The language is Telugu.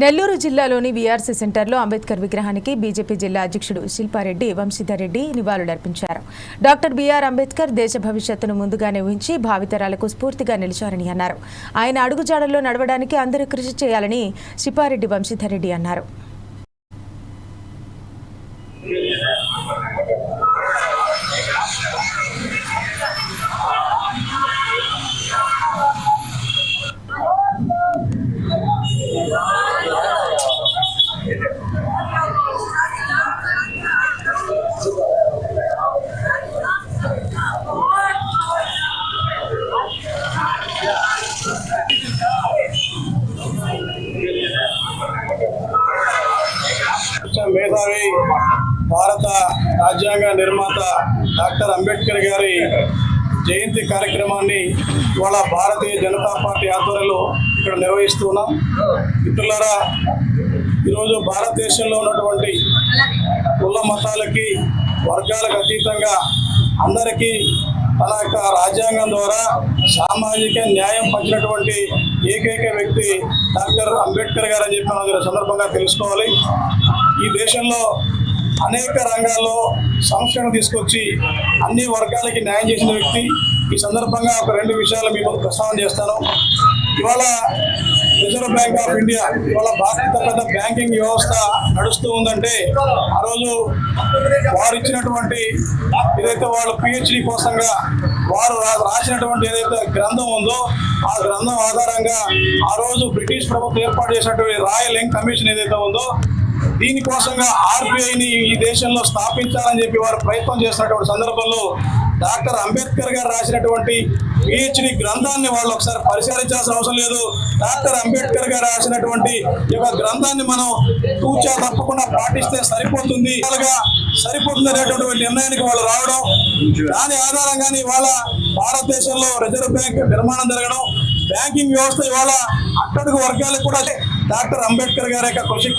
నెల్లూరు జిల్లాలోని వీఆర్సీ సెంటర్లో అంబేద్కర్ విగ్రహానికి బీజేపీ జిల్లా అధ్యక్షుడు శిల్పారెడ్డి వంశీధర్రెడ్డి నివాళులర్పించారు డాక్టర్ బీఆర్ అంబేద్కర్ దేశ భవిష్యత్తును ముందుగానే ఊహించి భావితరాలకు స్ఫూర్తిగా నిలిచారని అన్నారు. ఆయన అడుగుజాడల్లో నడవడానికి అందరూ కృషి చేయాలని శిల్పారెడ్డి వంశీధర్రెడ్డి అన్నారు. మేధావి భారత రాజ్యాంగ నిర్మాత డాక్టర్ అంబేద్కర్ గారి జయంతి కార్యక్రమాన్ని ఇవాళ భారతీయ జనతా పార్టీ ఆధ్వర్యంలో ఇక్కడ నిర్వహిస్తున్నాం మిత్రులారా ఈరోజు భారతదేశంలో ఉన్నటువంటి కుల మతాలకి వర్గాలకు అతీతంగా అందరికీ తన యొక్క రాజ్యాంగం ద్వారా సామాజిక న్యాయం పంచినటువంటి ఏకైక వ్యక్తి డాక్టర్ అంబేద్కర్ గారు అని చెప్పి మనం సందర్భంగా తెలుసుకోవాలి. ఈ దేశంలో అనేక రంగాల్లో సంస్కరణ తీసుకొచ్చి అన్ని వర్గాలకి న్యాయం చేసిన వ్యక్తి. ఈ సందర్భంగా ఒక రెండు విషయాలు మీ ముందు ప్రస్తావన చేస్తాను. ఇవాళ రిజర్వ్ బ్యాంక్ ఆఫ్ ఇండియా ఇవాళ భారత పెద్ద బ్యాంకింగ్ వ్యవస్థ నడుస్తూ ఉందంటే ఆ రోజు వారు ఇచ్చినటువంటి ఏదైతే వాళ్ళు పిహెచ్డి కోసంగా వారు రా- రాసినటువంటి ఏదైతే గ్రంథం ఉందో ఆ గ్రంథం ఆధారంగా ఆ రోజు బ్రిటిష్ ప్రభుత్వం ఏర్పాటు చేసినటువంటి రాయల్ ఎంగ్ కమిషన్ ఏదైతే ఉందో దీనికోసంగా ఆర్బీఐని ఈ దేశంలో స్థాపించాలని చెప్పి వారు ప్రయత్నం చేసినటువంటి సందర్భంలో డాక్టర్ అంబేద్కర్ గారు రాసినటువంటి పిహెచ్డి గ్రంథాన్ని వాళ్ళు ఒకసారి పరిశీలించాల్సిన అవసరం లేదు. డాక్టర్ అంబేద్కర్ గారు రాసినటువంటి ఈ యొక్క గ్రంథాన్ని మనం తూచా తప్పకుండా పాటిస్తే సరిపోతుంది. అలాగా సరిపోతుంది అనేటువంటి నిర్ణయానికి వాళ్ళు రావడం దాని ఆధారంగానే ఇవాళ భారతదేశంలో రిజర్వ్ బ్యాంక్ నిర్మాణం జరగడం బ్యాంకింగ్ వ్యవస్థ ఇవాళ అట్టడుగు వర్గాలకు కూడా డాక్టర్ అంబేద్కర్ గారి యొక్క కృషి